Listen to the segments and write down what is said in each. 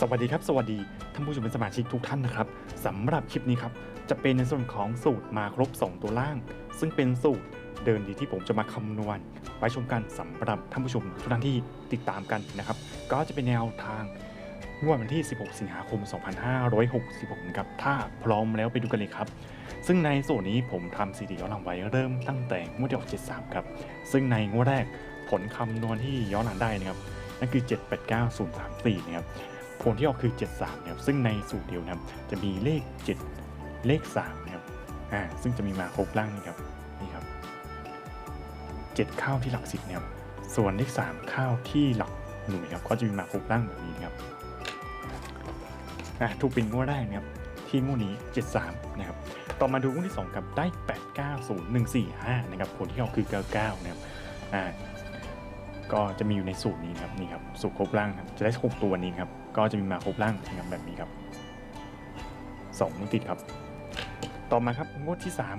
สวัสดีครับ สวัสดีท่านผู้ชมเป็นสมาชิกทุกท่านนะครับสำหรับคลิปนี้ครับจะเป็นในส่วนของสูตรมาครบ 2 ตัวล่าง ซึ่งเป็นสูตรเดินดีที่ผมจะมาคำนวณ ไปชมกันสำหรับท่านผู้ชมทุกท่านที่ติดตามกันนะครับ ก็จะเป็นแนวทางงวดวันที่ 16 สิงหาคม 2566นะครับถ้าพร้อมแล้วไปดูกันเลยครับ ซึ่งในส่วนนี้ผมทำซีดีย้อนหลังไว้เริ่มตั้งแต่งวดที่ออก73ครับซึ่งในงวดแรกผลคำนวณที่ย้อนหลังได้นะครับนั่นคือ 789034นะครับ ผลที่ออกคือ 73นะครับซึ่งในสูตรเดียวนะครับจะมีเลข 7 เลข3นะครับอ่าซึ่งจะมีมาครบล่างนี่ครับนี่ครับ 7 ข้าวที่หลักสิบนะครับส่วนเลข 3 ข้าวที่หลักหน่วยครับก็จะมีมาครบล่างแบบนี้นะครับอ่าถูกเป็นงวดแรกนะครับที่งวดนี้ 73นะครับต่อมาดูงวดที่2ครับได้ 890145นะครับผลที่ออกคือ 99นะครับอ่า ก็จะมีอยู่ในสูตรนี้ครับนี่ครับสูตรครบล่างครับจะได้หกตัวนี้ครับก็จะมีมาครบล่างนะครับแบบนี้ครับสองติดครับ ต่อมาครับงวดที่สาม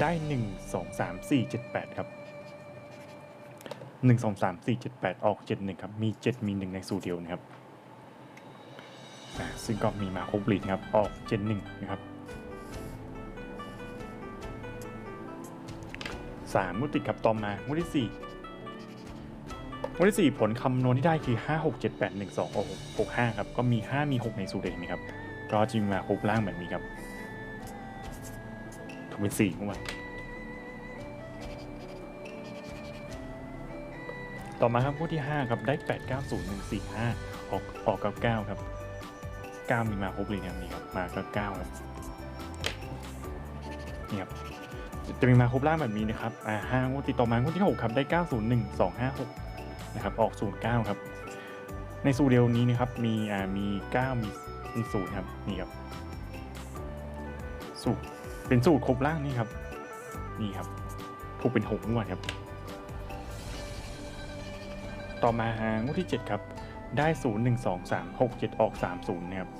ได้หนึ่งสองสามสี่เจ็ดแปดครับหนึ่งสองสามสี่เจ็ดแปดออกเจ็ดหนึ่งครับ มีเจ็ดมีหนึ่งในสูตรเดียวนะครับซึ่งก็มีมาครบลีดนครับ ออกเจ็ดหนึ่งนะครับ สามงวดติดครับต่อมางวดที่สี่งวดที่สี่ผลคำนวณที่ได้คือห้าหกเจ็ดแปดหนึ่งสองหกห้าครับ ก็มีห้ามีหกในสูตรเห็นไหมครับ ก็จะมีมาครบล่างแบบนี้ครับถูกเป็นสี่งวดต่อมาครับงวดที่ห้าครับ ได้แปดเก้าศูนย์หนึ่งสี่ห้าออกออกเก้าเก้าครับเก้ามีมาครบเลยนะนี่ครับ มาเก้าเก้าครับนี่ครับ จะมีมาครบล่างแบบนี้นะครับอ่าห้างวดติดต่อมางวดที่ 6 ครับ ได้ 901 256 นะครับ ออก 09 ครับ ในสูตรเดียวนี้นะครับ มีอ่ามี 9 มีมีศูนย์ครับ นี่ครับ สูตร เป็นสูตรครบล่างนี่ครับ นี่ครับ ถูกเป็น 6 งวดครับ ต่อมางวดที่ 7 ครับ ได้ 0 1 2 3 6 7 ออก 30 นะครับ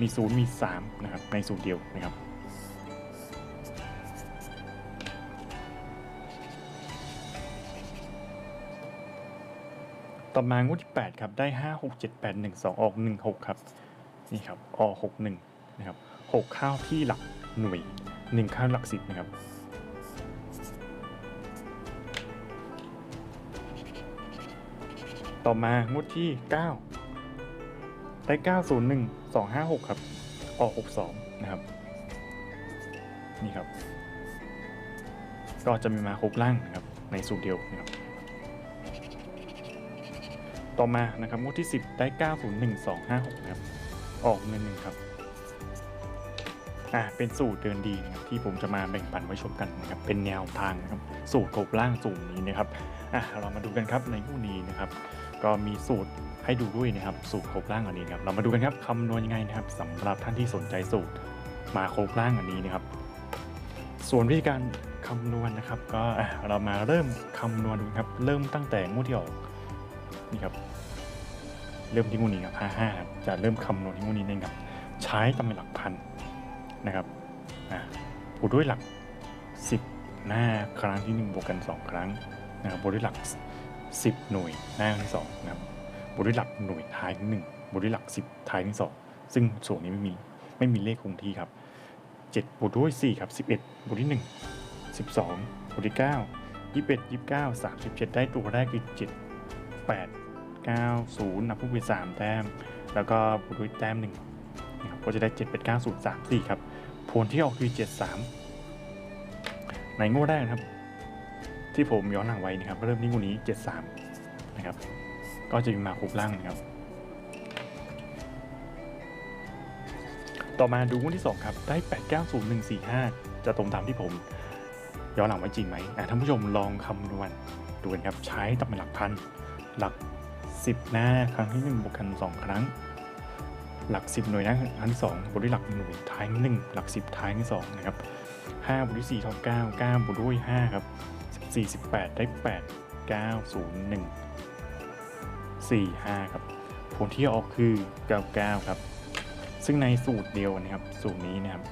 มี 0 มี 3 นะครับ ในสูตรเดียวนะครับ ต่อมางวดที่ 8 ครับ ได้ 5 6 7 8 1 2 ออก 1 6 ครับ นี่ครับ ออก 6 1 นะครับ 6 ข้าวที่หลักหน่วย 1 ข้าวหลักสิบนะครับ ต่อมางวดที่ 9 ได้ 9 0 1 2 5 6 ครับ ออก 6 2 นะครับ นี่ครับ ก็จะมีมาครบล่างนะครับ ในสูตรเดียวนะครับ ต่อมานะครับงวดที่ 10 ได้ 901256นะครับออกเงินหนึ่งครับอ่าเป็นสูตรเดินดีนะครับที่ผมจะมาแบ่งปันไว้ชมกันนะครับเป็นแนวทางนะครับสูตรโคบล่างสูตรนี้นะครับอะเรามาดูกันครับในคู่นี้นะครับ ก็มีสูตรให้ดูด้วยนะครับสูตรโคบล่างอันนี้ครับเรามาดูกันครับคำนวณยังไงนะครับสำหรับท่านที่สนใจสูตรมาโคบล่างอันนี้นะครับ ส่วนวิธีการคำนวณนะครับ ก็อะเรามาเริ่มคำนวณดูครับ เริ่มตั้งแต่งวดที่ออก นี่ครับ เริ่มที่งูนี้ครับ55ครับจะเริ่มคำนวณที่งูนี้เองครับ ใช้ตำแหน่งหลักพันนะครับอ่าบวกด้วยหลัก 10 หน้าครั้งที่1บวกกัน 2 ครั้งนะครับบวกด้วยหลัก 10 หน่วยหน้าที่2นะครับบวกด้วยหลักหน่วยท้ายที่1บวกด้วยหลัก 10 ท้ายที่ 2 ซึ่งส่วนนี้ไม่มีไม่มีเลขคงที่ครับ7บวกด้วย4ครับ11บวกด้วย1 12บวกด้วย9 21 29 37 ได้ตัวแรกคือ7 8 9 0นับผู้เป็น3แต้ม แล้วก็บวกด้วยแต้มหนึ่งนะครับก็จะได้ 7 8 9 0 3 4 ครับ ผลที่ออกคือ 7 3 ในงวดแรกนะครับ ที่ผมย้อนหลังไว้นะครับ เริ่มที่งวดนี้ 7 3 นะครับ ก็จะมีมาครบล่างนะครับ ต่อมาดูงวดที่ 2 ครับ ได้ 8 9 0 1 4 5 จะตรงตามที่ผมย้อนหลังไว้จริงไหมอะท่านผู้ชมลองคำนวณดูกันครับ ใช้ตำแหน่งหลักพัน หลัก 10 หน้าครั้งที่ 1 บวกกัน 2 ครั้ง หลัก 10 หน่วยหน้าครั้งที่2บวกด้วยหลักหน่วยท้ายที่1หลัก 10 ท้ายที่2นะครับ5บวกด้วย4เท่า9 9บวกด้วย5ครับ14 18 ได้ 8 9 0 1 4 5 ครับ ผลที่ออกคือ 99 ครับ ซึ่งในสูตรเดียวนะครับ สูตรนี้นะครับ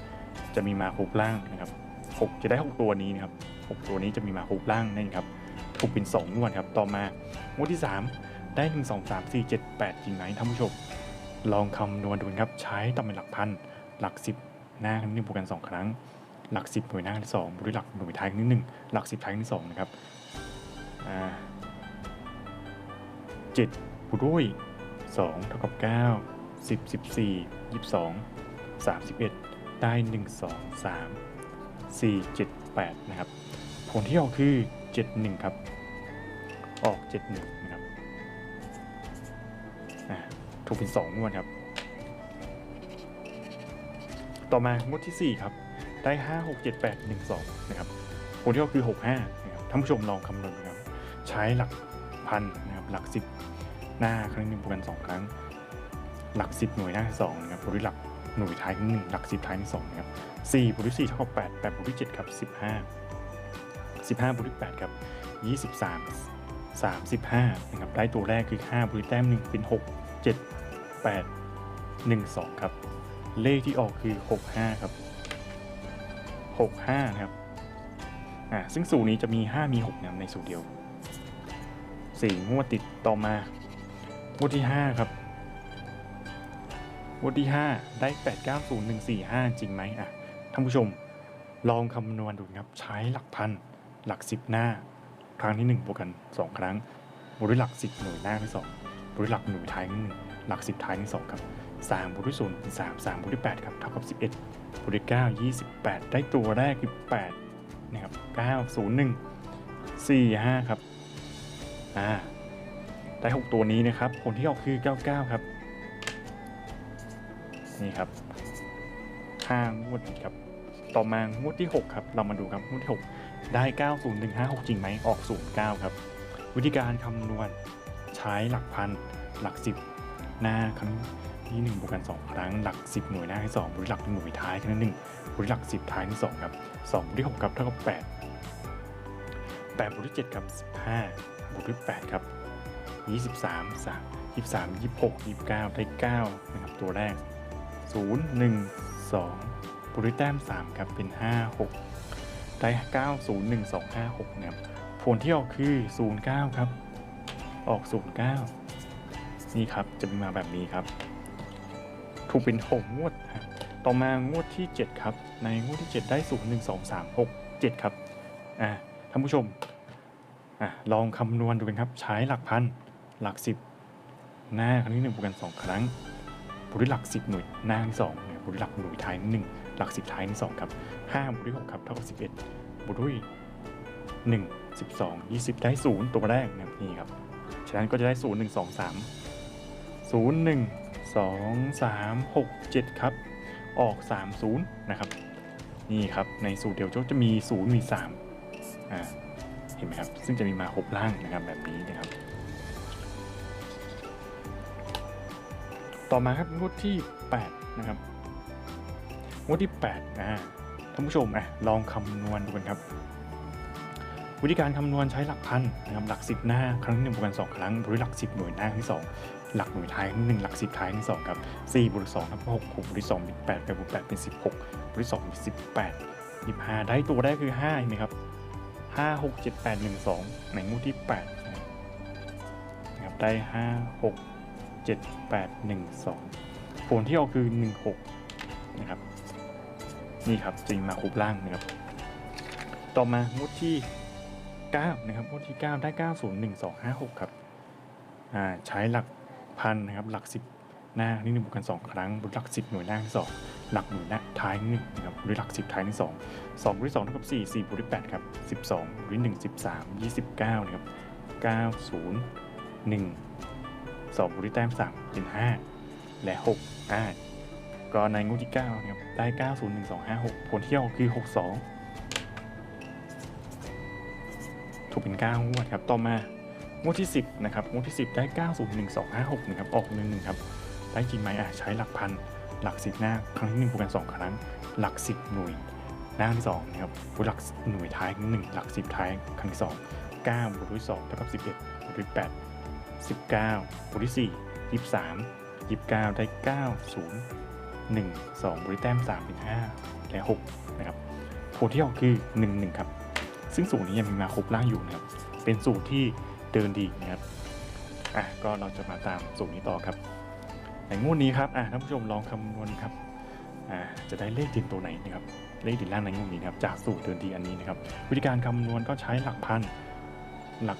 จะมีมาครบล่างนะครับ 6 จะได้ 6 ตัวนี้นะครับ 6 ตัวนี้จะมีมาครบล่างนั่นครับ ถูกเป็น2งวดครับ ต่อมางวดที่ 3 ได้ 1 2 3 4 7 8จริงไหมท่านผู้ชม ลองคำนวณดูนะครับ ใช้ตำแหน่งหลักพัน หลัก 10 หน้าครั้งที่หนึ่งบวกกัน2 ครั้ง หลัก 10 หน่วยหน้าครั้งที่2บวกด้วยหลักหน่วยท้ายครั้งที่หนึ่งหลัก 10ท้ายครั้งที่2นะครับอ่า7บวกด้วย2เท่ากับ 9 10 14 22 31 ได้ 1 2 3 4 7 8 นะครับ ผลที่ออกคือ 71 ครับ ออก 71 นะครับถูกเป็น2งวดครับ ต่อมางวดที่ 4 ครับ ได้ 5 6 7 8 1 2 นะครับ ผลที่ออกคือ 65 นะครับ ท่านผู้ชมลองคำนวณดูครับ ใช้หลักพันนะครับ หลัก 10 หน้าครั้งหนึ่งบวกกัน 2 ครั้ง หลัก 10 หน่วยหน้า 2 นะครับบวกด้วยหลักหน่วยท้ายหนึ่งหลัก10ท้ายที่2นะครับ4บวกด้วย4เท่ากับ8 8บวกด้วย7ครับ15 15บวกด้วย8ครับ 23 35นะครับได้ตัวแรกคือ5บวกด้วยแต้ม1เป็น 6 7 8 1 2 ครับ เลขที่ออกคือ 65 ครับ 65นะครับอ่าซึ่งสูตรนี้จะมี 5 มี6นะในสูตรเดียว4งวดติดต่อมางวดที่ 5 ครับงวดที่ 5 ได้ 8 9 0 1 4 5 จริงไหมอะท่านผู้ชมลองคำนวณดูครับใช้หลักพัน หลัก10หน้า ครั้งที่1บวกกัน 2 ครั้งบวกด้วยหลัก10หน่วยหน้าที่2บวกด้วยหลักหน่วยท้ายที่หนึ่งหลัก10ท้ายที่2ครับ3บวกด้วย0เป็น3 3บวกด้วย8ครับเท่ากับ11บวกด้วย9 28ได้ตัวแรกคือ8นะครับ9 0 1 4 5ครับอ่าได้6ตัวนี้นะครับผลที่ออกคือ99ครับนี่ครับ5งวดติดครับ ต่อมางวดที่6ครับ เรามาดูครับงวดที่6 ได้ 90156 จริงไหมออก 09 ครับ วิธีการคำนวณใช้หลักพัน หลัก 10 หน้าครั้งที่1บวกกัน 2 ครั้ง หลัก 10 หน่วยหน้าที่2บวกหลักหน่วยท้ายครั้งที่1บวกหลัก 10 ท้ายที่2ครับ2บวกด้วย6ครับเท่ากับ 8 8บวกด้วย7ครับ15บวกด้วย8ครับ 23 3 23 26 29 ได้ 9 นะครับ ตัวแรก 0 1 2บวกด้วยแต้ม 3 ครับ เป็น 5 6 ได้9 0 1 2 5 6นะครับผลที่ออกคือ 09 ครับ ออก 09 นี่ครับจะมีมาแบบนี้ครับถูกเป็น 6 งวดครับต่อมางวดที่ 7 ครับ ในงวดที่ 7 ได้ 0 1 2 3 6 7 ครับอ่าท่านผู้ชมอะลองคำนวณดูกันครับ ใช้หลักพัน หลัก 10 หน้าครั้งที่1บวกกัน 2 ครั้งบวกด้วยหลัก 10 หน่วยหน้าที่2เนี่ยบวกด้วยหลักหน่วยท้ายหนึ่ง หลัก10ท้ายที่2ครับ5บวกด้วย6ครับเท่ากับ 11บวกด้วย1 12 20 ได้ 0 ตัวแรกนะนี่ครับ ฉะนั้นก็จะได้ 0 1 2 3 0 1 2 3 6 7 ครับ ออก 3 0 นะครับ นี่ครับ ในสูตรเดียวจะมี 0 มี 3 อ่า เห็นไหมครับ ซึ่งจะมีมาครบล่างนะครับแบบนี้นะครับ ต่อมาครับงวดที่ 8 นะครับ งวดที่8นะท่านผู้ชมอะลองคำนวณดูกันครับ วิธีการคำนวณใช้หลักพันนะครับหลัก 10 หน้าครั้งที่หนึ่งบวกกัน2ครั้งบวกด้วยหลัก 10 หน่วยหน้าที่ 2 หลักหน่วยท้ายที่หนึ่งหลัก 10 ท้ายที่2ครับ4บวก2ครับ6 6บวกด้วย2เป็น8 8บวก8เป็น 16บวกด้วย2เป็น18 25 ได้ตัวแรกคือ5เห็นไหมครับ5 6 7 8 1 2 ในงวดที่8นะครับได้ 5 6 7 8 1 2 ผลที่ออกคือ 16 นะครับ นี่ครับจริงมาครบล่างนะครับต่อมางวดที่ 9 นะครับงวดที่ 9 ได้ 901 256 ครับอ่าใช้หลักพันนะครับหลัก 10 หน้านี่หนึ่งบวกกัน 2 ครั้งบนหลัก 10 หน่วยหน้าที่2หลักหน่วยหน้าท้ายหนึ่งนะครับด้วยหลัก 10 ท้ายที่2 2บวกด้วย2เท่ากับ4 4บวกด้วย8ครับ12บวกด้วย1 13 29นะครับ9 0 1 2บวกด้วยแต้ม3เป็น5และ6อ่า ก็ในงวดที่9นะครับได้ 9 0 1 2 5 6 ผลที่ออกคือ 62 ถูกเป็น 9 งวดครับ ต่อมางวดที่ 10 นะครับ งวดที่ 10 ได้ 9 0 1 2 5 6 นะครับ ออก1 1ครับ ได้จริงไหมอะ ใช้หลักพัน หลัก 10 หน้า ครั้งที่ 1 บวกกัน 2 ครั้ง หลัก 10 หน่วย หน้าที่2นะครับบวกหลักหน่วยท้าย 1 หลัก 10 ท้าย ครั้งที่ 2 9บวกด้วย2เท่ากับ 11บวกด้วย8 19บวกด้วย4 23 29 ได้ 9 0 1 2บวกด้วยแต้ม3เป็น5และ6นะครับผลที่ออกคือ 1 1 ครับ ซึ่งสูตรนี้ยังมีมาครบล่างอยู่นะครับ เป็นสูตรที่เดินดีนะครับอะก็เราจะมาตามสูตรนี้ต่อครับในงวดนี้ครับอะท่านผู้ชมลองคำนวณครับอ่าจะได้เลขด่นตัวไหนนะครับเลขด่นล่างในงวดนี้นะครับจากสูตรเดินทีอันนี้นะครับ วิธีการคำนวณก็ใช้หลักพันหลัก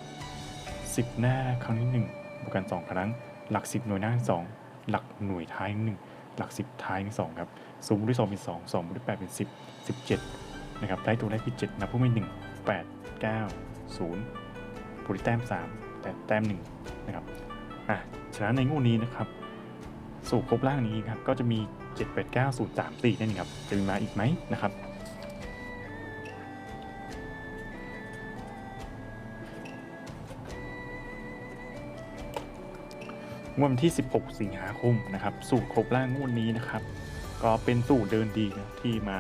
10 หน้าครั้งที่1บวกกัน 2 ครั้ง หลัก 10 หน่วยหน้าที่2หลักหน่วยท้ายหนึ่ง หลัก 10 ท้ายที่2ครับสูงบวกด้วย2เป็น2 2บวกด้วย8เป็น10 17นะครับได้ตัวเลขที่7นะผู้มไป1 8 9 0บวกด้วยแต้ม 3 แต่แต้ม1นะครับอะฉะนั้นในงูนี้นะครับสูตรครบล่างนี้ครับก็จะมี 7 8 9 0 3 4นั่นเองครับจะมีมาอีกไหมนะครับ งวดวันที่ 16 สิงหาคมนะครับสูตรครบล่างงวดนี้นะครับ ก็เป็นสูตรเดินดีนะที่มา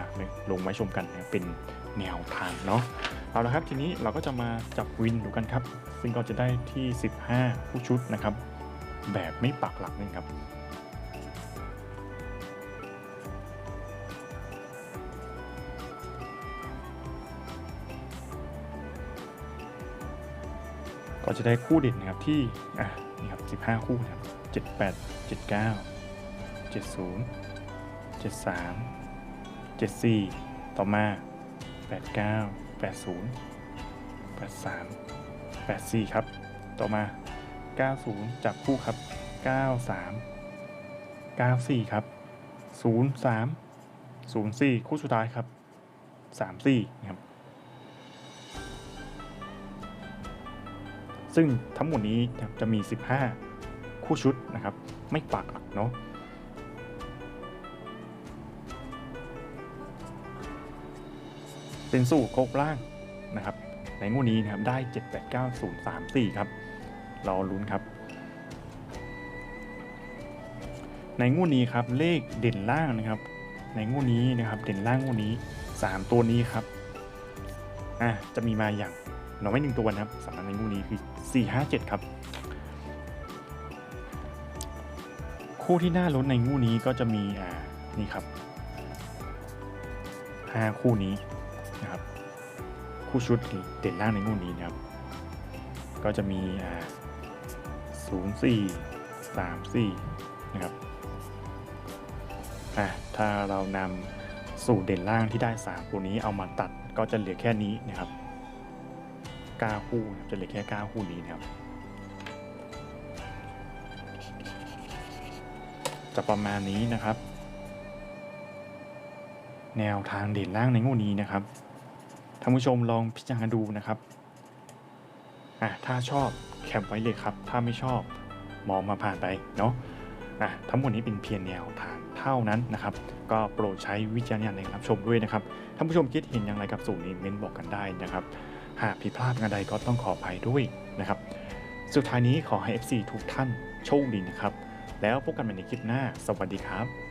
ลงไว้ชมกันนะเป็นแนวทางเนาะเอาละครับทีนี้เราก็จะมาจับวินดูกันครับ ซึ่งก็จะได้ที่ 15 ผู้ชุดนะครับ แบบไม่ปักหลักนะครับก็จะได้คู่เด่นนะครับที่อะ นี่ครับ 15 คู่นะครับ78 79 70 73 74 ต่อมา 89 80 83 84 ครับ ต่อมา 90 จับคู่ครับ 93 94 ครับ 03 04 คู่สุดท้ายครับ 34นะครับ ซึ่งทั้งหมดนี้จะมี 15 คู่ชุดนะครับ ไม่ปักหลักเนาะเป็นสูตรโคกล่างนะครับ ในงวดนี้นะครับได้ 7 8 9 0 3 4 ครับรอลุ้นครับ ในงวดนี้ครับเลขเด่นล่างนะครับ ในงวดนี้นะครับเด่นล่างงวดนี้ 3 ตัวนี้ครับอะจะมีมาอย่าง น้อยหนึ่งตัวนะครับสำหรับในงวดนี้คือ 4 5 7 ครับ คู่ที่น่าลุ้นในงูนี้ก็จะมีอ่านี่ครับห้าคู่นี้นะครับ คู่ชุดเด่นล่างในงูนี้นะครับ ก็จะมีอ่าศูนย์สี่สามสี่นะครับอ่าถ้าเรานำสูตรเด่นล่างที่ได้สามคู่นี้เอามาตัดก็จะเหลือแค่นี้นะครับ ก้าคู่จะเหลือแค่เก้าคู่นี้นะครับจะประมาณนี้นะครับ แนวทางเด่นล่างในงวดนี้นะครับท่านผู้ชมลองพิจารณาดูนะครับอะถ้าชอบแคปไว้เลยครับ ถ้าไม่ชอบมองมาผ่านไปเนาะอะทั้งหมดนี้เป็นเพียงแนวทางเท่านั้นนะครับ ก็โปรดใช้วิจารณญาณในการรับชมด้วยนะครับท่านผู้ชมคิดเห็นอย่างไรกับสูตรนี้เม้นบอกกันได้นะครับ หากผิดพลาดงานใดก็ต้องขออภัยด้วยนะครับ สุดท้ายนี้ขอให้ FC ทุกท่านโชคดีนะครับ แล้วพบกันใหม่ในคลิปหน้า สวัสดีครับ